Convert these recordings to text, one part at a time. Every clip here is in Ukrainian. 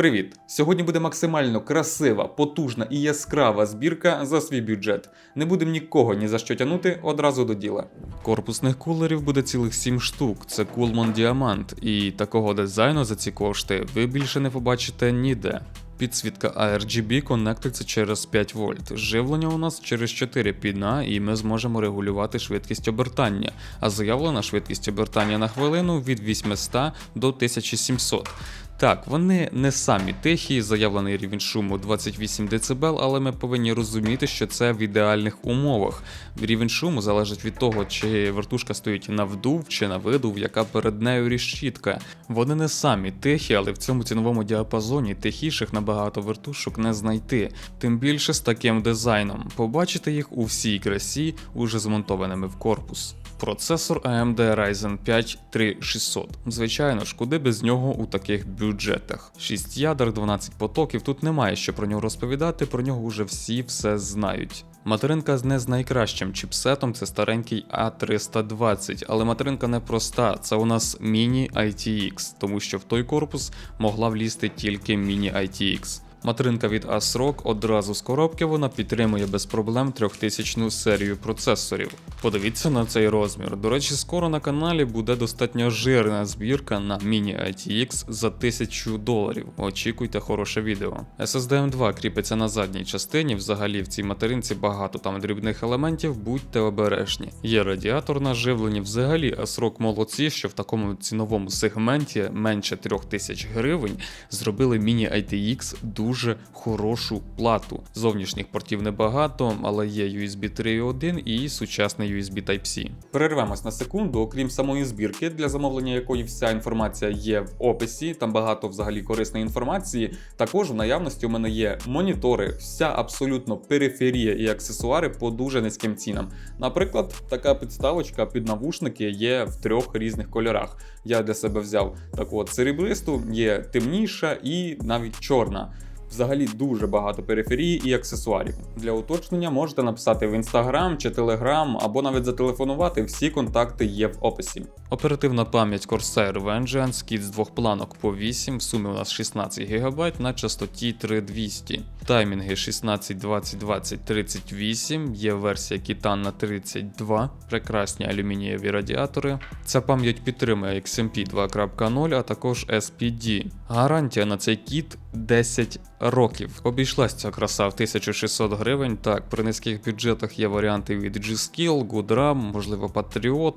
Привіт! Сьогодні буде максимально красива, потужна і яскрава збірка за свій бюджет. Не будемо нікого ні за що тягнути, одразу до діла. Корпусних кулерів буде цілих 7 штук. Це Coolmon Diamant, і такого дизайну за ці кошти ви більше не побачите ніде. Підсвітка ARGB конектиться через 5 вольт. Живлення у нас через 4 піна, і ми зможемо регулювати швидкість обертання, а заявлена швидкість обертання на хвилину від 800 до 1700. Так, вони не самі тихі, заявлений рівень шуму 28 дБ, але ми повинні розуміти, що це в ідеальних умовах. Рівень шуму залежить від того, чи вертушка стоїть на вдув чи на видув, яка перед нею рішітка. Вони не самі тихі, але в цьому ціновому діапазоні тихіших набагато вертушок не знайти. Тим більше з таким дизайном. Побачите їх у всій красі, уже змонтованими в корпус. Процесор AMD Ryzen 5 3600. Звичайно ж, куди без нього у таких бюджетах. 6 ядер, 12 потоків, тут немає що про нього розповідати, про нього вже всі все знають. Материнка не з найкращим чіпсетом, це старенький A320, але материнка не проста, це у нас міні ITX, тому що в той корпус могла влізти тільки міні ITX. Материнка від ASRock одразу з коробки вона підтримує без проблем 3000 серію процесорів. Подивіться на цей розмір. До речі, скоро на каналі буде достатньо жирна збірка на Mini ITX за 1000 доларів. Очікуйте хороше відео. SSD M2 кріпиться на задній частині. Взагалі в цій материнці багато там дрібних елементів, будьте обережні. Є радіатор на живленні. Взагалі ASRock молодці, що в такому ціновому сегменті менше 3000 гривень зробили Mini ITX дуже дуже хорошу плату. Зовнішніх портів небагато, але є USB 3.1 і сучасний USB Type-C. Перервемось на секунду, окрім самої збірки, для замовлення якої вся інформація є в описі. Там багато взагалі корисної інформації. Також в наявності у мене є монітори, вся абсолютно периферія і аксесуари по дуже низьким цінам. Наприклад, така підставочка під навушники є в трьох різних кольорах. Я для себе взяв таку от серебристу, є темніша і навіть чорна. Взагалі дуже багато периферії і аксесуарів. Для уточнення можете написати в інстаграм чи телеграм, або навіть зателефонувати. Всі контакти є в описі. Оперативна пам'ять Corsair Vengeance, кіт з двох планок по 8, в сумі у нас 16 ГБ на частоті 3200. Таймінги 16, 20, 20, 38, є версія кітан на 32, прекрасні алюмінієві радіатори. Ця пам'ять підтримує XMP 2.0, а також SPD. Гарантія на цей кіт 10 років. Обійшлась ця краса в 1600 гривень. Так, при низьких бюджетах є варіанти від G-Skill, Goodram, можливо, Patriot,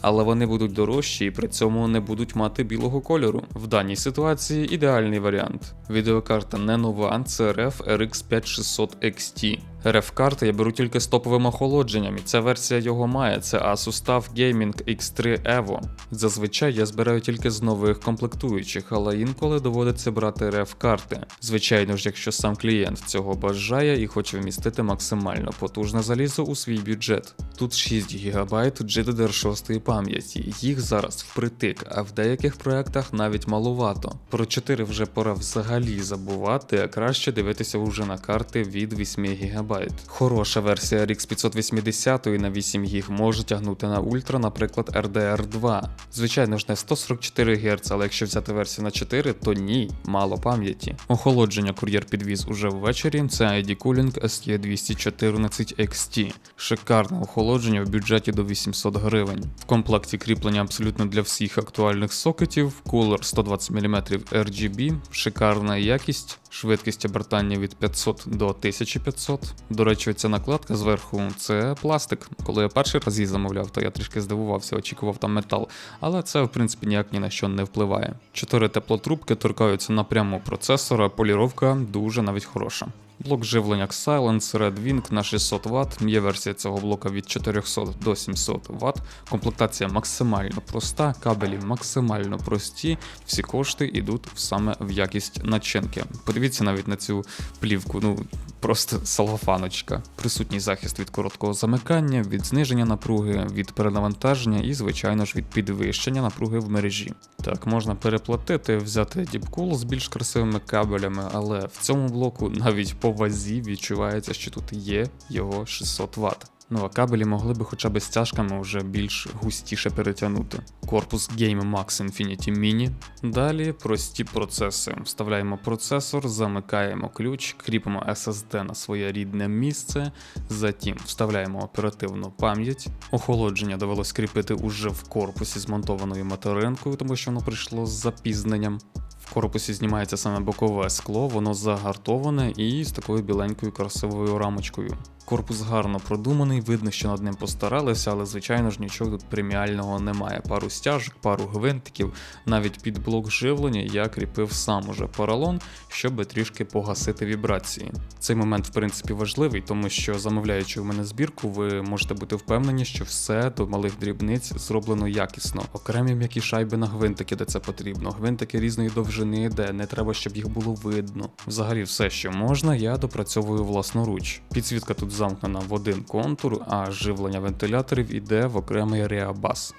але вони будуть дорожчі і при цьому не будуть мати білого кольору. В даній ситуації ідеальний варіант. Відеокарта не нова, це RF RX 5600 XT. RF-карти я беру тільки з топовим охолодженням, і ця версія його має. Це Asus TUF Gaming X3 Evo. Зазвичай я збираю тільки з нових комплектуючих, але інколи доводиться брати RF-карти. Звичайно ж, якщо сам клієнт цього бажає і хоче вмістити максимально потужне залізо у свій бюджет. Тут 6 ГБ GDDR6 пам'яті, їх зараз впритик, а в деяких проектах навіть малувато. Про 4 вже пора взагалі забувати, а краще дивитися вже на карти від 8 ГБ. Хороша версія RX 580 на 8 ГБ може тягнути на ультра, наприклад, RDR 2. Звичайно ж, не 144 Гц, але якщо взяти версію на 4, то ні, мало пам'яті. Охолодження кур'єр підвіз уже ввечері. Це ID Cooling SE214 XT. Шикарне охолодження в бюджеті до 800 гривень. В комплекті кріплення абсолютно для всіх актуальних сокетів, кулер 120 мм RGB, шикарна якість. Швидкість обертання від 500 до 1500. До речі, ця накладка зверху це пластик. Коли я перший раз її замовляв, то я трішки здивувався, очікував там метал. Але це, в принципі, ніяк ні на що не впливає. Чотири теплотрубки торкаються напряму процесора, поліровка дуже навіть хороша. Блок живлення Silence Red Wing на 600 Вт. Є версія цього блока від 400 до 700 Вт. Комплектація максимально проста, кабелі максимально прості, всі кошти йдуть саме в якість начинки. Подивіться навіть на цю плівку, ну просто салофаночка. Присутній захист від короткого замикання, від зниження напруги, від перенавантаження і, звичайно ж, від підвищення напруги в мережі. Так, можна переплатити, взяти діпкул з більш красивими кабелями, але в цьому блоку навіть по вазі відчувається, що тут є його 600 Вт. Ну а кабелі могли би хоча б стяжками вже більш густіше перетягнути. Корпус Game Max Infinity Mini. Далі прості процеси. Вставляємо процесор, замикаємо ключ, кріпимо SSD на своє рідне місце, затім вставляємо оперативну пам'ять. Охолодження довелось кріпити уже в корпусі змонтованою материнкою, тому що воно прийшло з запізненням. В корпусі знімається саме бокове скло, воно загартоване і з такою біленькою красивою рамочкою. Корпус гарно продуманий, видно, що над ним постаралися, але звичайно ж нічого тут преміального немає. Пару стяжок, пару гвинтиків, навіть під блок живлення я кріпив сам уже поролон, щоб трішки погасити вібрації. Цей момент, в принципі, важливий, тому що замовляючи у мене збірку, ви можете бути впевнені, що все до малих дрібниць зроблено якісно. Окремі м'які шайби на гвинтики, де це потрібно, гвинтики різної довжини, де не треба, щоб їх було видно. Взагалі, все, що можна, я допрацьовую власноруч. Підсвітка тут замкнена в один контур, а живлення вентиляторів іде в окремий реабас.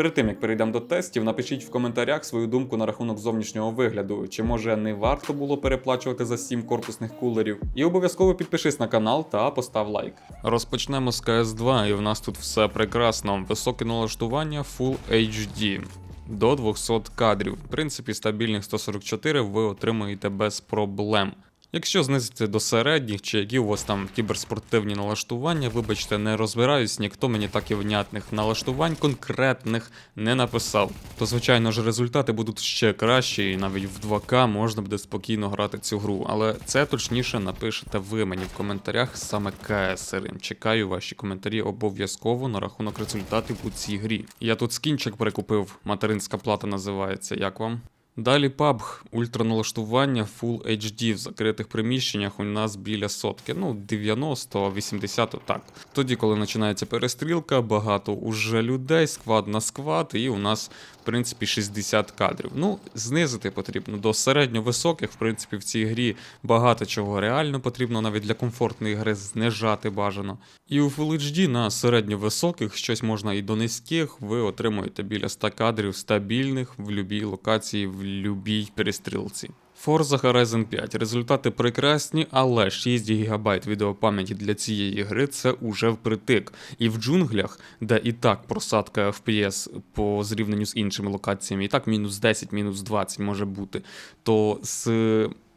Перед тим як перейдемо до тестів, напишіть в коментарях свою думку на рахунок зовнішнього вигляду, чи може не варто було переплачувати за 7 корпусних кулерів. І обов'язково підпишись на канал та постав лайк. Розпочнемо з CS2, і в нас тут все прекрасно. Високе налаштування Full HD. До 200 кадрів. В принципі, стабільних 144 ви отримуєте без проблем. Якщо знизити до середніх, чи які у вас там кіберспортивні налаштування, вибачте, не розбираюсь, ніхто мені так і внятних налаштувань конкретних не написав. То звичайно ж результати будуть ще кращі, і навіть в 2К можна буде спокійно грати цю гру. Але це точніше напишете ви мені в коментарях саме КСР. Чекаю ваші коментарі обов'язково на рахунок результатів у цій грі. Я тут скінчик перекупив, материнська плата називається. Як вам? Далі PUBG, ультраналаштування Full HD в закритих приміщеннях у нас біля сотки, ну 90-80 так. Тоді, коли починається перестрілка, багато уже людей, сквад на сквад, і у нас, в принципі, 60 кадрів. Ну, знизити потрібно до середньо-високих, в принципі, в цій грі багато чого реально потрібно, навіть для комфортної гри знижати бажано. І у Full HD на середньо-високих, щось можна і до низьких, ви отримуєте біля 100 кадрів стабільних в будь-якій локації, в будь-якій перестрілці. Forza Horizon 5. Результати прекрасні, але 6 ГБ відеопам'яті для цієї гри це уже впритик. І в джунглях, де і так просадка FPS по зрівненню з іншими локаціями, і так мінус 10, мінус 20 може бути, то з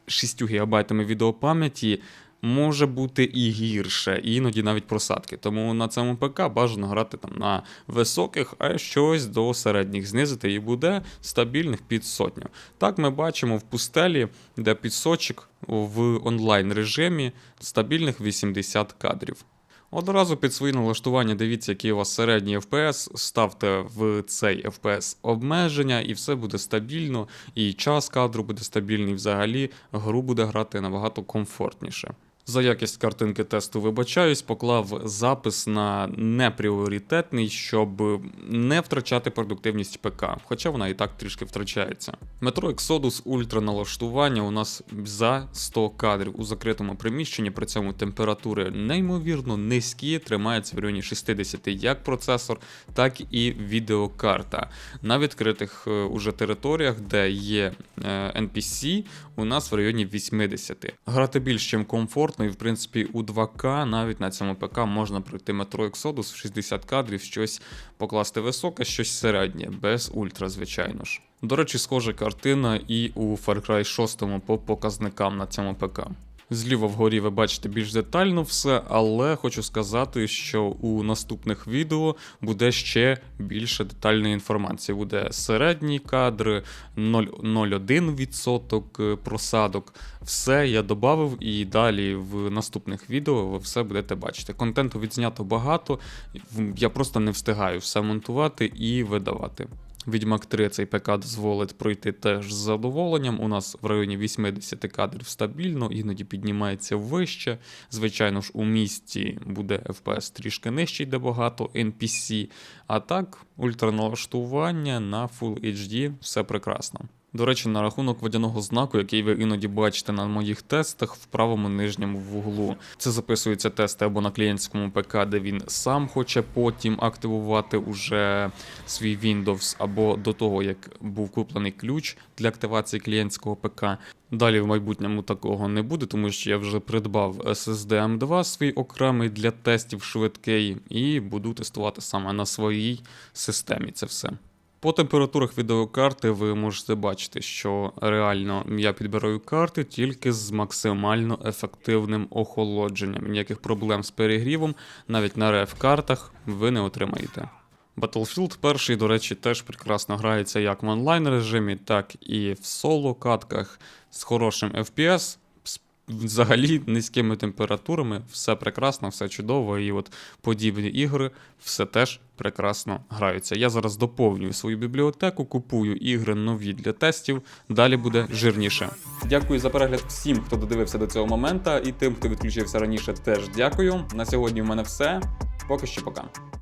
6 ГБ відеопам'яті може бути і гірше, і іноді навіть просадки. Тому на цьому ПК бажано грати там на високих, а щось до середніх знизити, і буде стабільних під сотню. Так ми бачимо в пустелі, де підсочок в онлайн режимі стабільних 80 кадрів. Одразу під свої налаштування дивіться, який у вас середній FPS, ставте в цей FPS обмеження, і все буде стабільно, і час кадру буде стабільний, взагалі гру буде грати набагато комфортніше. За якість картинки тесту вибачаюсь, поклав запис на непріоритетний, щоб не втрачати продуктивність ПК, хоча вона і так трішки втрачається. Metro Exodus ультра налаштування у нас за 100 кадрів у закритому приміщенні, при цьому температури неймовірно низькі, тримається в районі 60 як процесор, так і відеокарта. На відкритих е, уже територіях, де є е, NPC, у нас в районі 80. Грати більш чим комфортно, і в принципі у 2К навіть на цьому ПК можна пройти метро Exodus в 60 кадрів, щось покласти високе, щось середнє, без ультра, звичайно ж. До речі, схожа картина і у Far Cry 6 по показникам на цьому ПК. Зліва вгорі ви бачите більш детально все, але хочу сказати, що у наступних відео буде ще більше детальної інформації. Буде середній кадр, 0,01% просадок. Все я додав і далі в наступних відео ви все будете бачити. Контенту відзнято багато, я просто не встигаю все монтувати і видавати. Відьмак 3 цей ПК дозволить пройти теж з задоволенням. У нас в районі 80 кадрів стабільно, іноді піднімається вище. Звичайно ж, у місті буде FPS трішки нижчий, де багато NPC. А так, ультраналаштування на Full HD все прекрасно. До речі, на рахунок водяного знаку, який ви іноді бачите на моїх тестах в правому нижньому вуглу. Це записуються тести або на клієнтському ПК, де він сам хоче потім активувати уже свій Windows, або до того, як був куплений ключ для активації клієнтського ПК. Далі в майбутньому такого не буде, тому що я вже придбав SSD M2 свій окремий для тестів швидкий, і буду тестувати саме на своїй системі це все. По температурах відеокарти ви можете бачити, що реально я підбираю карти тільки з максимально ефективним охолодженням. Ніяких проблем з перегрівом, навіть на реф-картах ви не отримаєте. Battlefield 1, до речі, теж прекрасно грається як в онлайн режимі, так і в соло катках з хорошим FPS, взагалі низькими температурами. Все прекрасно, все чудово. І от подібні ігри все теж прекрасно граються. Я зараз доповнюю свою бібліотеку, купую ігри нові для тестів. Далі буде жирніше. Дякую за перегляд всім, хто додивився до цього моменту, і тим, хто відключився раніше, теж дякую. На сьогодні в мене все. Поки що пока.